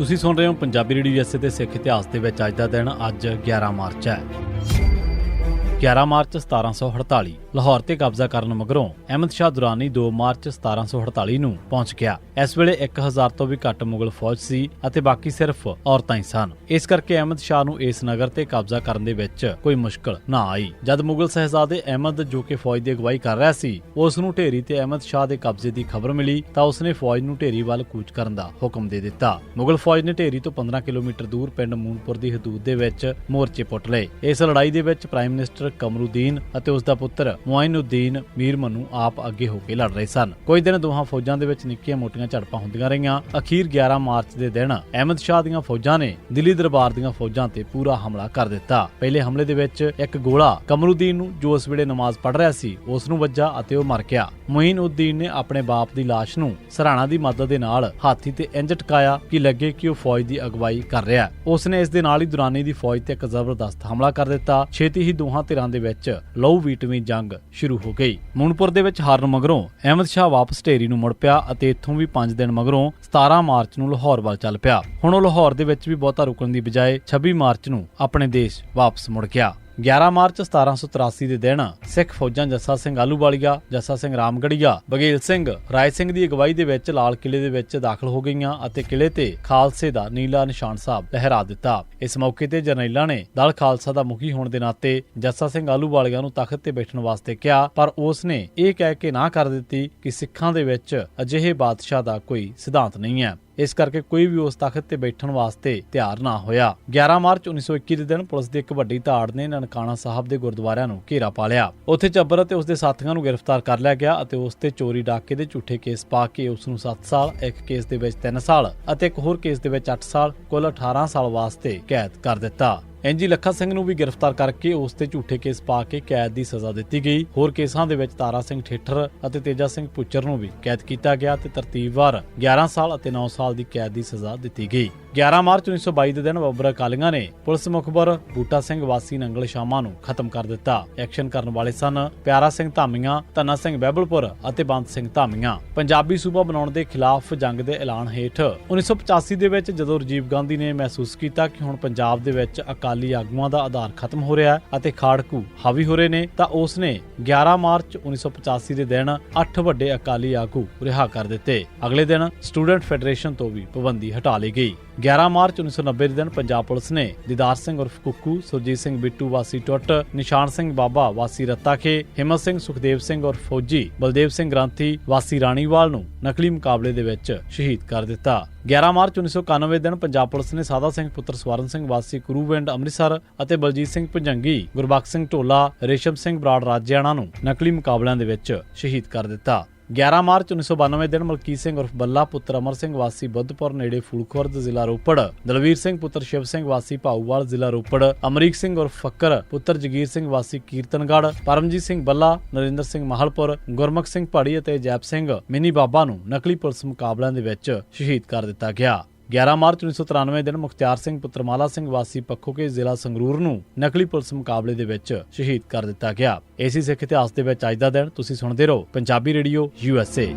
ਤੁਸੀਂ ਸੁਣ ਰਹੇ ਹੋ ਪੰਜਾਬੀ ਰੇਡੀਓ ਜੈਸੇ ਤੇ ਸਿੱਖ ਇਤਿਹਾਸ ਦੇ ਵਿੱਚ ਅੱਜ ਦਾ ਦਿਨ, ਅੱਜ 11 ਮਾਰਚ ਹੈ। 11 ਮਾਰਚ 1748 ਲਾਹੌਰ ਤੇ ਕਬਜ਼ਾ ਕਰਨ ਮਗਰੋਂ ਅਹਿਮਦ ਸ਼ਾਹ ਦੁਰਾਨੀ 2 ਮਾਰਚ 1748 ਨੂੰ ਪਹੁੰਚ ਗਿਆ। ਇਸ ਵੇਲੇ 1000 ਤੋਂ ਵੀ ਘੱਟ ਮੁਗਲ ਫੌਜ ਸੀ ਅਤੇ ਬਾਕੀ ਸਿਰਫ ਔਰਤਾਂ ਹੀ ਸਨ। ਇਸ ਕਰਕੇ ਅਹਿਮਦ ਸ਼ਾਹ ਨੂੰ ਇਸ ਨਗਰ ਤੇ ਕਬਜ਼ਾ ਕਰਨ ਦੇ ਵਿੱਚ ਕੋਈ ਮੁਸ਼ਕਲ ਨਾ ਆਈ। ਜਦ ਮੁਗਲ ਸਹਿਜ਼ਾਦੇ ਅਹਿਮਦ ਜੋ ਕਿ ਫੌਜ ਦੀ ਅਗਵਾਈ ਕਰ ਰਿਹਾ ਸੀ, ਉਸ ਨੂੰ ਢੇਰੀ ਤੇ ਅਹਿਮਦ ਸ਼ਾਹ ਦੇ ਕਬਜ਼ੇ ਦੀ ਖਬਰ ਮਿਲੀ, ਤਾਂ ਉਸਨੇ ਫੌਜ ਨੂੰ ਢੇਰੀ ਵੱਲ ਕੂਚ ਕਰਨ ਦਾ ਹੁਕਮ ਦੇ ਦਿੱਤਾ। ਮੁਗਲ ਫੌਜ ਨੇ ਢੇਰੀ ਤੋਂ 15 ਕਿਲੋਮੀਟਰ ਦੂਰ ਪਿੰਡ ਮੂਨਪੁਰ ਦੀ ਹਦੂਦ ਦੇ ਵਿੱਚ ਮੋਰਚੇ ਪੁੱਟ ਲਏ। ਇਸ ਲੜਾਈ ਦੇ ਵਿੱਚ ਪ੍ਰਾਈਮ ਮਿਨਿਸਟਰ ਕਮਰੂਦੀਨ ਅਤੇ ਉਸ ਦਾ ਪੁੱਤਰ ਮੁਆਇਨਉਦੀਨ ਮੀਰ ਮਨੂ ਆਪ ਅੱਗੇ ਹੋ ਕੇ ਲੜ ਰਹੇ ਸਨ। ਕੁਝ ਦਿਨ ਦੋਹਾਂ ਫੌਜਾਂ ਦੇ ਵਿੱਚ ਨਿੱਕੀਆਂ-ਮੋਟੀਆਂ ਝੜਪਾਂ ਹੁੰਦੀਆਂ ਰਹੀਆਂ। ਅਖੀਰ 11 ਮਾਰਚ ਦੇ ਦਿਨ ਅਹਿਮਦ ਸ਼ਾਹ ਦੀਆਂ ਫੌਜਾਂ ਨੇ ਦਿੱਲੀ ਦਰਬਾਰ ਦੀਆਂ ਫੌਜਾਂ ਤੇ ਪੂਰਾ ਹਮਲਾ ਕਰ ਦਿੱਤਾ। ਪਹਿਲੇ ਹਮਲੇ ਦੇ ਵਿੱਚ ਇੱਕ ਗੋਲਾ ਕਮਰੂਦੀਨ ਨੂੰ ਜੋ ਉਸ ਵੇਲੇ ਨਮਾਜ਼ ਪੜ੍ਹ ਰਿਹਾ ਸੀ, ਉਸ ਨੂੰ ਵੱਜਾ ਅਤੇ ਉਹ ਮਰ ਗਿਆ। ਮੁਇਨਉਦੀਨ ਨੇ ਆਪਣੇ ਬਾਪ ਦੀ ਲਾਸ਼ ਨੂੰ ਸਰਾਣਾ ਦੀ ਮਦਦ ਦੇ ਨਾਲ ਹਾਥੀ ਤੇ ਇੰਜ ਟਕਾਇਆ ਕਿ ਲੱਗੇ ਕਿ ਉਹ ਫੌਜ ਦੀ ਅਗਵਾਈ ਕਰ ਰਿਹਾ ਹੈ। ਉਸ ਨੇ ਇਸ ਦੇ ਨਾਲ ਹੀ ਦੁਰਾਨੀ ਦੀ ਫੌਜ ਤੇ ਇੱਕ ਜ਼ਬਰਦਸਤ ਹਮਲਾ ਕਰ ਦਿੱਤਾ। ਛੇਤੀ ਹੀ ਦੋਹਾਂ ਧਿਰਾਂ ਦੇ ਵਿੱਚ ਲਹੂ ਵੀਟਵੀਂ ਜੰਗ ਸ਼ੁਰੂ ਹੋ ਗਈ। ਮੂਨਪੁਰ ਦੇ ਵਿੱਚ ਹਾਰਨ ਮਗਰੋਂ ਅਹਿਮਦ ਸ਼ਾਹ ਵਾਪਸ ਢੇਰੀ ਨੂੰ ਮੁੜ ਪਿਆ ਅਤੇ ਇੱਥੋਂ ਵੀ 5 ਦਿਨ ਮਗਰੋਂ 17 ਮਾਰਚ ਨੂੰ ਲਾਹੌਰ ਵੱਲ ਚੱਲ ਪਿਆ। ਹੁਣ ਉਹ ਲਾਹੌਰ ਦੇ ਵਿੱਚ ਵੀ ਬਹੁਤਾ ਰੁਕਣ ਦੀ ਬਜਾਏ 26 ਮਾਰਚ ਨੂੰ ਆਪਣੇ ਦੇਸ਼ ਵਾਪਸ ਮੁੜ ਗਿਆ। 11 ਮਾਰਚ 1783 ਦੇ ਦਿਨ ਸਿੱਖ ਫੌਜਾਂ ਜੱਸਾ ਸਿੰਘ ਆਲੂਵਾਲੀਆ ਜੱਸਾ ਸਿੰਘ ਰਾਮਗੜੀਆ ਬਗੇਲ ਸਿੰਘ, ਰਾਏ ਸਿੰਘ ਦੀ ਅਗਵਾਈ ਦੇ ਵਿੱਚ ਲਾਲ ਕਿਲੇ ਦੇ ਵਿੱਚ ਦਾਖਲ ਹੋ ਗਈਆਂ ਅਤੇ ਕਿਲੇ ਤੇ ਖਾਲਸੇ ਦਾ ਨੀਲਾ ਨਿਸ਼ਾਨ ਸਾਹਿਬ ਲਹਿਰਾ ਦਿੱਤਾ। ਇਸ ਮੌਕੇ ਤੇ ਜਰਨੈਲਾਂ ਨੇ ਦਲ ਖਾਲਸਾ ਦਾ ਮੁਖੀ ਹੋਣ ਦੇ ਨਾਤੇ ਜੱਸਾ ਸਿੰਘ ਆਲੂਵਾਲੀਆ ਨੂੰ ਤਖਤ ਤੇ ਬੈਠਣ ਵਾਸਤੇ ਕਿਹਾ, ਪਰ ਉਸ ਨੇ ਇਹ ਕਹਿ ਕੇ ਨਾ ਕਰ ਦਿੱਤੀ ਕਿ ਸਿੱਖਾਂ ਦੇ ਵਿੱਚ ਅਜਿਹੇ ਬਾਦਸ਼ਾਹ ਦਾ ਕੋਈ ਸਿਧਾਂਤ ਨਹੀਂ ਹੈ। ਇਸ ਕਰਕੇ ਕੋਈ ਵੀ ਉਸ ਤਖਤ ਤੇ ਬੈਠਣ ਵਾਸਤੇ ਤਿਆਰ ਨਾ ਹੋਇਆ। 11 ਮਾਰਚ 1921 ਦੇ ਦਿਨ ਪੁਲਿਸ ਦੀ ਇੱਕ ਵੱਡੀ ਧਾੜ ਨੇ ਨਨਕਾਣਾ ਸਾਹਿਬ ਦੇ ਗੁਰਦੁਆਰਿਆਂ ਨੂੰ ਘੇਰਾ ਪਾ ਲਿਆ। ਉੱਥੇ ਚੱਬਰ ਅਤੇ ਉਸ ਦੇ ਸਾਥੀਆਂ ਨੂੰ ਗ੍ਰਿਫਤਾਰ ਕਰ ਲਿਆ ਗਿਆ ਅਤੇ ਉਸ ਤੇ ਚੋਰੀ ਡਾਕੇ ਦੇ ਝੂਠੇ ਕੇਸ ਪਾ ਕੇ ਉਸ ਨੂੰ 7 ਸਾਲ, ਇੱਕ ਕੇਸ ਦੇ ਵਿੱਚ 3 ਸਾਲ ਅਤੇ ਇੱਕ ਹੋਰ ਕੇਸ ਦੇ ਵਿੱਚ 8 ਸਾਲ, ਕੁੱਲ 18 ਸਾਲ ਵਾਸਤੇ ਕੈਦ ਕਰ ਦਿੱਤਾ। ਐਨਜੀ ਲੱਖਾ ਸਿੰਘ ਨੂੰ ਵੀ ਗ੍ਰਿਫਤਾਰ ਕਰਕੇ ਉਸ ਤੇ ਝੂਠੇ ਕੇਸ ਪਾ ਕੇ ਕੈਦ ਦੀ ਸਜ਼ਾ ਦਿੱਤੀ ਗਈ। ਹੋਰ ਕੇਸਾਂ ਦੇ ਵਿੱਚ ਤਾਰਾ ਸਿੰਘ ਠੇਠਰ ਅਤੇ ਤੇਜਾ ਸਿੰਘ ਪੁੱਚਰ ਨੂੰ ਵੀ ਕੈਦ ਕੀਤਾ ਗਿਆ ਤੇ ਤਰਤੀਬਵਾਰ 11 ਸਾਲ ਅਤੇ 9 ਸਾਲ ਦੀ ਕੈਦ ਦੀ ਸਜ਼ਾ ਦਿੱਤੀ ਗਈ। 11 ਮਾਰਚ 1922 ਦੇ ਦਿਨ ਬੱਬਰ ਅਕਾਲੀਆਂ ਨੇ ਪੁਲਿਸ ਮੁਖਬਰ ਬੂਟਾ ਸਿੰਘ ਵਾਸੀ ਨੰਗਲ ਸ਼ਾਮਾ ਨੂੰ ਖਤਮ ਕਰ ਦਿੱਤਾ। ਐਕਸ਼ਨ ਕਰਨ ਵਾਲੇ ਸਨ ਪਿਆਰਾ ਸਿੰਘ ਧਾਮੀਆਂ, ਧੰਨਾ ਸਿੰਘ ਬਹਿਬਲਪੁਰ ਅਤੇ ਬੰਦ ਸਿੰਘ ਧਾਮੀਆਂ। ਪੰਜਾਬੀ ਸੂਬਾ ਬਣਾਉਣ ਦੇ ਖਿਲਾਫ ਜੰਗ ਦੇ ਐਲਾਨ ਹੇਠ 1985 ਦੇ ਵਿੱਚ ਜਦੋਂ ਰਾਜੀਵ ਗਾਂਧੀ ਨੇ ਮਹਿਸੂਸ ਕੀਤਾ ਕਿ ਹੁਣ ਪੰਜਾਬ ਦੇ ਵਿੱਚ ਅਕਾਲੀ ਆਗੂਆਂ ਦਾ ਆਧਾਰ ਖਤਮ ਹੋ ਰਿਹਾ ਹੈ ਅਤੇ ਖਾੜਕੂ ਹਾਵੀ ਹੋ ਰਹੇ ਨੇ, ਤਾਂ ਉਸ ਨੇ 11 ਮਾਰਚ 1985 ਦੇ ਦਿਨ 8 ਵੱਡੇ ਅਕਾਲੀ ਆਗੂ ਰਿਹਾ ਕਰ ਦਿੱਤੇ। ਅਗਲੇ ਦਿਨ ਸਟੂਡੈਂਟ ਫੈਡਰੇਸ਼ਨ ਤੋਂ ਵੀ ਪਾਬੰਦੀ ਹਟਾ ਲਈ ਗਈ। 11 ਮਾਰਚ 1990 ਦੇ ਦਿਨ ਪੰਜਾਬ ਪੁਲਿਸ ਨੇ ਦੀਦਾਰ ਸਿੰਘ ਉਰਫ ਕੁੱਕੂ, ਸੁਰਜੀਤ ਸਿੰਘ ਬਿੱਟੂ ਵਾਸੀ ਟੁੱਟ, ਨਿਸ਼ਾਨ ਸਿੰਘ ਬਾਬਾ ਵਾਸੀ ਰੱਤਾਖੇ, ਹਿੰਮਤ ਸਿੰਘ ਸੁਖਦੇਵ ਸਿੰਘ ਉਰਫ ਫੌਜੀ, ਬਲਦੇਵ ਸਿੰਘ ਗ੍ਰਾਂਥੀ ਵਾਸੀ ਰਾਣੀਵਾਲ ਨੂੰ ਨਕਲੀ ਮੁਕਾਬਲੇ ਦੇ ਵਿੱਚ ਸ਼ਹੀਦ ਕਰ ਦਿੱਤਾ। 11 ਮਾਰਚ 1991 ਦਿਨ ਪੰਜਾਬ ਪੁਲਿਸ ਨੇ ਸਾਦਾ ਸਿੰਘ ਪੁੱਤਰ ਸਵਰਨ ਸਿੰਘ ਵਾਸੀ ਕਰੂਵਿੰਡ ਅੰਮ੍ਰਿਤਸਰ ਅਤੇ ਬਲਜੀਤ ਸਿੰਘ ਭੰਜੰਗੀ, ਗੁਰਬਖਸ਼ ਸਿੰਘ ਢੋਲਾ, ਰੇਸ਼ਮ ਸਿੰਘ ਬਰਾੜ ਰਾਜਿਆਣਾ ਨੂੰ ਨਕਲੀ ਮੁਕਾਬਲਿਆਂ ਦੇ ਵਿੱਚ ਸ਼ਹੀਦ ਕਰ ਦਿੱਤਾ। 11 ਮਾਰਚ 1992 ਦਿਨ ਮਲਕੀਤ ਸਿੰਘ ਉਰਫ ਬੱਲਾ ਪੁੱਤਰ ਅਮਰ ਸਿੰਘ ਵਾਸੀ ਬੁੱਧਪੁਰ ਨੇੜੇ ਫੂਲਖੁਰਦ ਜ਼ਿਲ੍ਹਾ ਰੋਪੜ, ਦਲਵੀਰ ਸਿੰਘ ਪੁੱਤਰ ਸ਼ਿਵ ਸਿੰਘ ਵਾਸੀ ਭਾਊਵਾਲ ਜ਼ਿਲ੍ਹਾ ਰੋਪੜ, ਅਮਰੀਕ ਸਿੰਘ ਉਰਫ ਫੱਕਰ ਪੁੱਤਰ ਜਗੀਰ ਸਿੰਘ ਵਾਸੀ ਕੀਰਤਨਗੜ੍ਹ, ਪਰਮਜੀਤ ਸਿੰਘ ਬੱਲਾ, ਨਰਿੰਦਰ ਸਿੰਘ ਮਾਹਲਪੁਰ, ਗੁਰਮੁਖ ਸਿੰਘ ਪਹਾੜੀ ਅਤੇ ਜੈਪ ਸਿੰਘ ਮਿੰਨੀ ਬਾਬਾ ਨੂੰ ਨਕਲੀ ਪੁਲਿਸ ਮੁਕਾਬਲਿਆਂ ਦੇ ਵਿੱਚ ਸ਼ਹੀਦ ਕਰ ਦਿੱਤਾ ਗਿਆ। 11 ਮਾਰਚ 1993 ਦਿਨ ਮੁਖਤਿਆਰ ਸਿੰਘ ਪੁੱਤਰਮਾਲਾ ਸਿੰਘ ਵਾਸੀ ਪੱਖੋਕੇ ਜ਼ਿਲ੍ਹਾ ਸੰਗਰੂਰ ਨੂੰ ਨਕਲੀ ਪੁਲਿਸ ਮੁਕਾਬਲੇ ਦੇ ਵਿੱਚ ਸ਼ਹੀਦ ਕਰ ਦਿੱਤਾ ਗਿਆ। ਏਸੀ ਸਿੱਖ ਇਤਿਹਾਸ ਦੇ ਵਿੱਚ ਅੱਜ ਦਾ ਦਿਨ ਤੁਸੀਂ ਸੁਣਦੇ ਰਹੋ। Punjabi radio USA